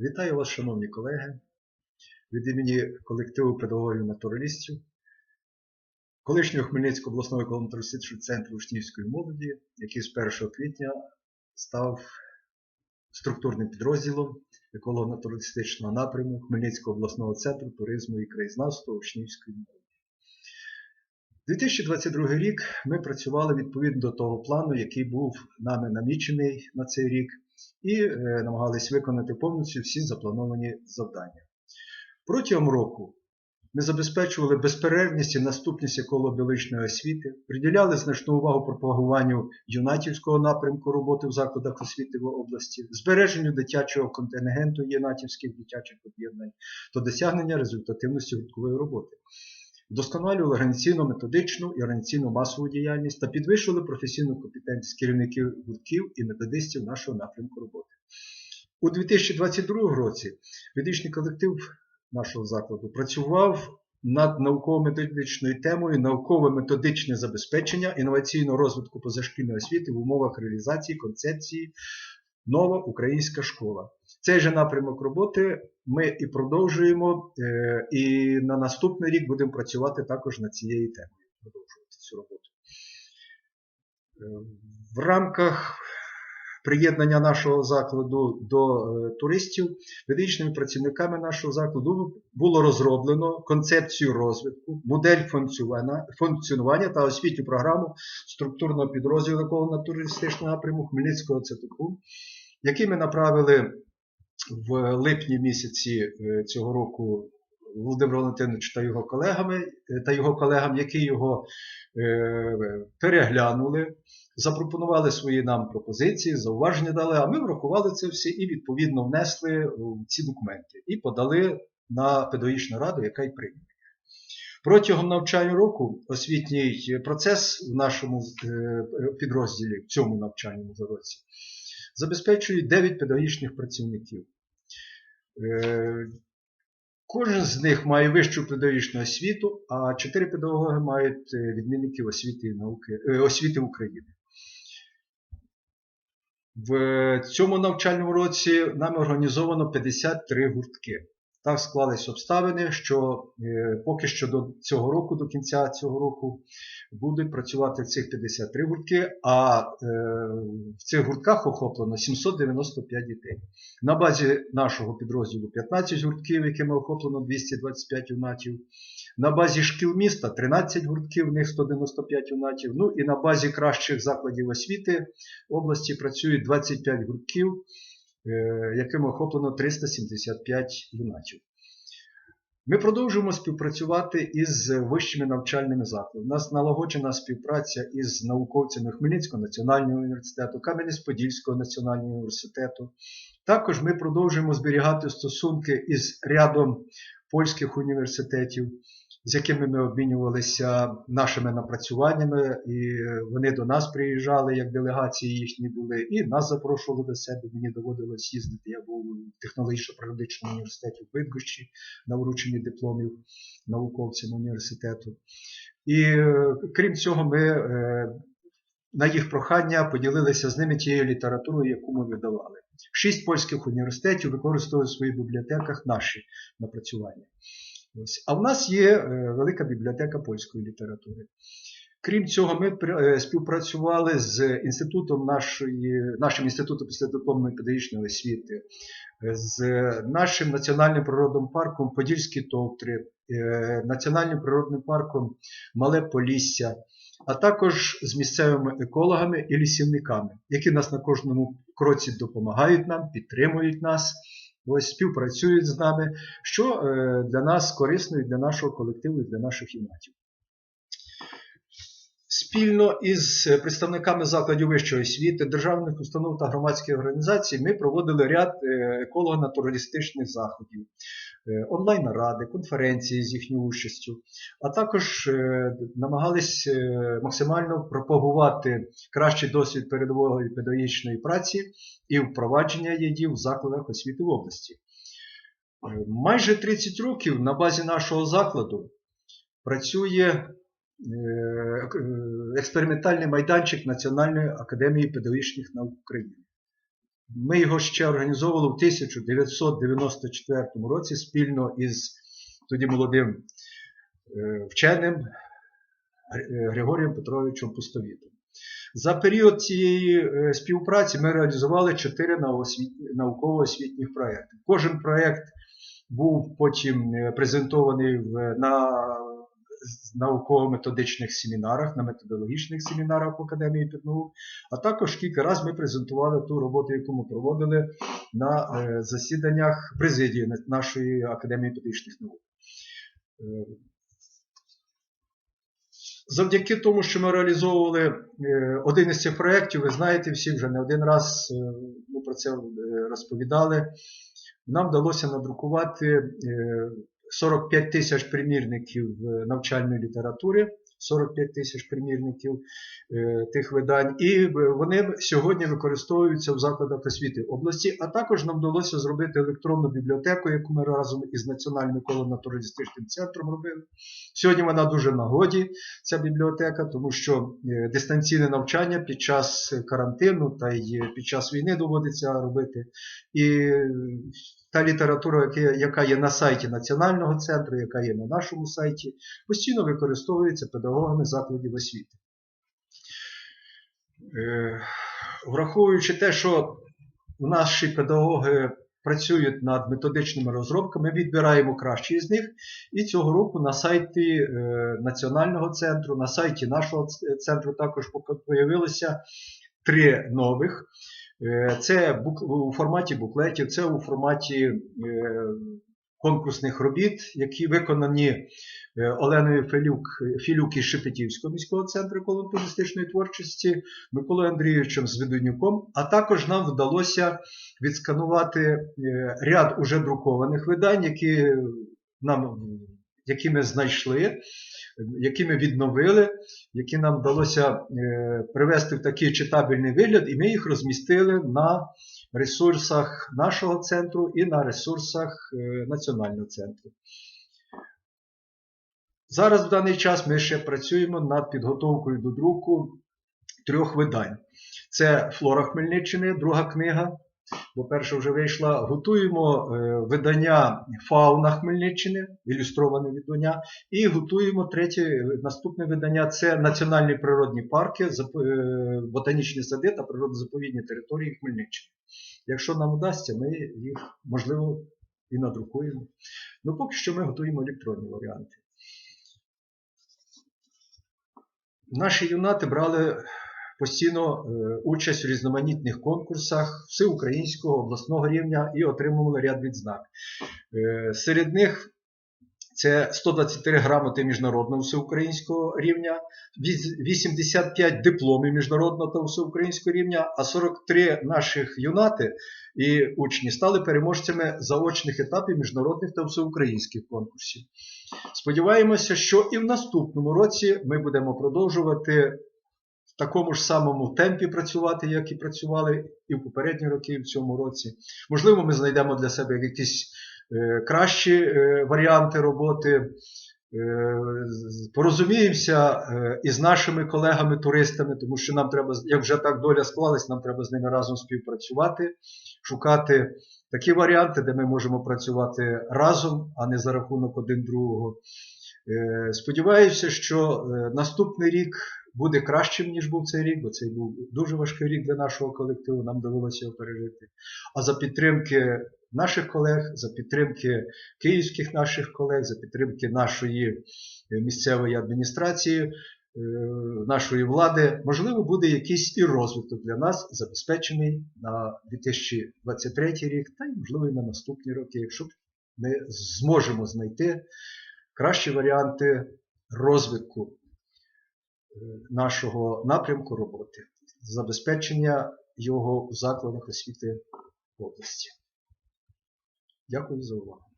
Вітаю вас, шановні колеги, від імені колективу педагогів-натуралістів, колишнього Хмельницького обласного еколого-натуралістичного центру учнівської молоді, який з 1 квітня став структурним підрозділом еколого-натуралістичного напряму Хмельницького обласного центру туризму і краєзнавства учнівської молоді. 2022 рік ми працювали відповідно до того плану, який був нами намічений на цей рік, і е, намагались виконати повністю всі заплановані завдання. Протягом року ми забезпечували безперервність і наступність еколого-біологічної освіти, приділяли значну увагу пропагуванню юнатівського напрямку роботи в закладах освіти в області, збереженню дитячого контингенту юнатівських дитячих об'єднань та досягнення результативності гурткової роботи. Вдосконалювали організаційно-методичну і організаційно-масову діяльність та підвищували професійну компетентність керівників гуртків і методистів нашого напрямку роботи. У 2022 році медичний колектив нашого закладу працював над науково-методичною темою науково-методичне забезпечення інноваційного розвитку позашкільної освіти в умовах реалізації концепції Нова українська школа. Цей же напрямок роботи ми і продовжуємо, е, і на наступний рік будемо працювати також над цією темою. Продовжувати цю роботу. Е, В рамках приєднання нашого закладу до е, туристів, медичними працівниками нашого закладу було розроблено концепцію розвитку, модель функціонування, та освітню програму структурного підрозділу еколого-натуралістичного напряму Хмельницького ЦТКУ, який ми направили в липні місяці е, цього року Володимиру Валентиновичу та його колегами е, та його колегам, які його переглянули, запропонували свої нам пропозиції, зауваження дали, а ми врахували це все і відповідно внесли ці документи і подали на педагогічну раду, яка й прийняла. Протягом навчального року освітній процес в нашому е, підрозділі, в цьому навчальному році, забезпечує 9 педагогічних працівників. Е, Кожен з них має вищу педагогічну освіту, а 4 педагоги мають е, відмінників освіти, науки, е, освіти України. В цьому навчальному році нами організовано 53 гуртки. Так склались обставини, що е, поки що до цього року, до кінця цього року, будуть працювати цих 53 гуртки, а е, в цих гуртках охоплено 795 дітей. На базі нашого підрозділу 15 гуртків, якими охоплено 225 юнатів. На базі шкіл міста 13 гуртків, в них 195 юнатів. Ну і на базі кращих закладів освіти області працюють 25 гуртків, е, якими охоплено 375 юнатів. Ми продовжуємо співпрацювати із вищими навчальними закладами. У нас налагоджена співпраця із науковцями Хмельницького національного університету, Кам'янець-Подільського національного університету. Також ми продовжуємо зберігати стосунки із рядом польських університетів, з якими ми обмінювалися нашими напрацюваннями, і вони до нас приїжджали, як делегації їхні були, і нас запрошували до себе. Мені доводилось їздити. Я був у технологічно-природичному університеті в Битгощі на врученні дипломів науковцям університету. І крім цього, ми е, на їх прохання поділилися з ними тією літературою, яку ми видавали. Шість польських університетів використовують в своїх бібліотеках наші напрацювання. Ось. А в нас є е, велика бібліотека польської літератури. Крім цього, ми е, співпрацювали з інститутом нашої, нашим інститутом післядипломної педагогічної освіти, з нашим національним природним парком Подільські Товтри, е, національним природним парком Мале Полісся, а також з місцевими екологами і лісівниками, які нас на кожному кроці допомагають нам, підтримують нас. Ось співпрацюють з нами, що е, для нас корисно і для нашого колективу, і для наших юнатів. Спільно із представниками закладів вищої освіти, державних установ та громадських організацій ми проводили ряд е, еколого-натуралістичних заходів, е, онлайн-наради, конференції з їхньою участю, а також е, намагались максимально пропагувати кращий досвід передової педагогічної праці і впровадження її в закладах освіти в області. Майже 30 років на базі нашого закладу працює експериментальний майданчик Національної академії педагогічних наук України. Ми його ще організовували в 1994 році спільно із тоді молодим е, вченим е, Григорієм Петровичем Пустовітом. За період цієї е, співпраці ми реалізували чотири науково-освітніх проєкти. Кожен проєкт був потім е, презентований на науково-методичних семінарах, на методологічних семінарах в Академії піднаук, а також кілька разів ми презентували ту роботу, яку ми проводили на е, засіданнях президії нашої Академії педагогічних наук. Е, Завдяки тому, що ми реалізовували е, один із цих проєктів, ви знаєте, всі вже не один раз ми про це розповідали. Нам вдалося надрукувати 45 тисяч примірників навчальної літератури, 45 тисяч примірників е, тих видань, і е, вони сьогодні використовуються в закладах освіти області. А також нам вдалося зробити електронну бібліотеку, яку ми разом із Національним еколого-натуралістичним центром робили. Сьогодні вона дуже нагоді, ця бібліотека, тому що е, дистанційне навчання під час карантину та й під час війни доводиться робити. І та література, яка- є на сайті Національного центру, яка є на нашому сайті, постійно використовується педагогами закладів освіти. Е, Враховуючи те, що наші педагоги працюють над методичними розробками, ми відбираємо кращі з них. І цього року на сайті е, Національного центру, на сайті нашого центру також появилося три нових. Е, Це у форматі буклетів, це у форматі е, конкурсних робіт, які виконані е, Оленою Філюк, Філюк із Шепетівського міського центру колонтуристичної творчості, Миколою Андрійовичем Зведенюком, а також нам вдалося відсканувати ряд уже друкованих видань, які, нам, які ми знайшли, які ми відновили, які нам вдалося е, привести в такий читабельний вигляд, і ми їх розмістили на ресурсах нашого центру і на ресурсах е, національного центру. Зараз в даний час ми ще працюємо над підготовкою до друку трьох видань. Це Флора Хмельниччини, друга книга, бо перша вже вийшла. Готуємо е, видання Фауна Хмельниччини, ілюстроване видання, і готуємо третє наступне видання це Національні природні парки, е, ботанічні сади та природозаповідні території Хмельниччини. Якщо нам вдасться, ми їх можливо і надрукуємо. Ну поки що ми готуємо електронні варіанти. Наші юнати брали постійно е, участь у різноманітних конкурсах всеукраїнського обласного рівня і отримували ряд відзнак. Е, серед них це 123 грамоти міжнародного всеукраїнського рівня, 85 дипломів міжнародного та всеукраїнського рівня, а 43 наших юнати і учні стали переможцями заочних етапів міжнародних та всеукраїнських конкурсів. Сподіваємося, що і в наступному році ми будемо продовжувати в такому ж самому темпі працювати, як і працювали і в попередні роки, і в цьому році. Можливо, ми знайдемо для себе якісь е, кращі е, варіанти роботи. Е, порозуміємося із нашими колегами-туристами, тому що нам треба, як вже так доля склалась, нам треба з ними разом співпрацювати, шукати такі варіанти, де ми можемо працювати разом, а не за рахунок один другого. Сподіваюся, що наступний рік буде кращим, ніж був цей рік, бо цей був дуже важкий рік для нашого колективу, нам довелося його пережити. А за підтримки наших колег, за підтримки київських наших колег, за підтримки нашої е, місцевої адміністрації, е, нашої влади, можливо, буде якийсь і розвиток для нас забезпечений на 2023 рік, та й можливо і на наступні роки, якщо ми зможемо знайти кращі варіанти розвитку нашого напрямку роботи, забезпечення його у закладах освіти області. Дякую за увагу.